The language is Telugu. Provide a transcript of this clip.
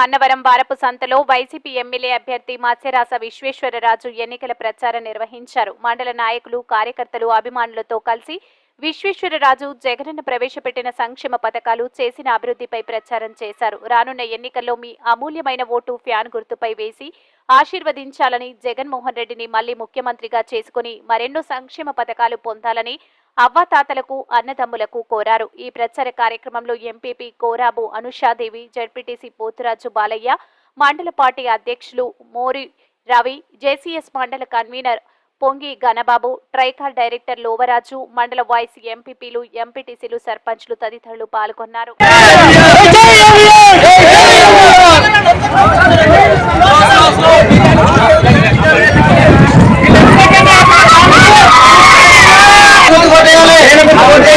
అన్నవరం వారపు సంతలో వైసీపీ ఎమ్మెల్యే అభ్యర్థి మత్స్యరాస విశ్వేశ్వరరాజు ఎన్నికల ప్రచారం నిర్వహించారు. మండల నాయకులు కార్యకర్తలు అభిమానులతో కలిసి విశ్వేశ్వరరాజు జగనన్న ప్రవేశపెట్టిన సంక్షేమ పథకాలు చేసిన అభివృద్ధిపై ప్రచారం చేశారు. రానున్న ఎన్నికల్లో మీ అమూల్యమైన ఓటు ఫ్యాన్ గుర్తుపై వేసి ఆశీర్వదించాలని జగన్మోహన్ రెడ్డిని మళ్ళీ ముఖ్యమంత్రిగా చేసుకుని మరెన్నో సంక్షేమ పథకాలు పొందాలని అవ్వాతాతలకు అన్నదమ్ములకు కోరారు. ఈ ప్రచార కార్యక్రమంలో ఎంపీపీ కోరాబు అనుషాదేవి జడ్పీటీసీ పోతురాజు బాలయ్య మండల పార్టీ అధ్యక్షులు మోరి రవి జేసీఎస్ మండల కన్వీనర్ పొంగి గణబాబు ట్రైకాల్ డైరెక్టర్ లోవరాజు మండల వాయిస్ ఎంపీపీలు ఎంపీటీసీలు సర్పంచ్లు తదితరులు పాల్గొన్నారు. ఓకే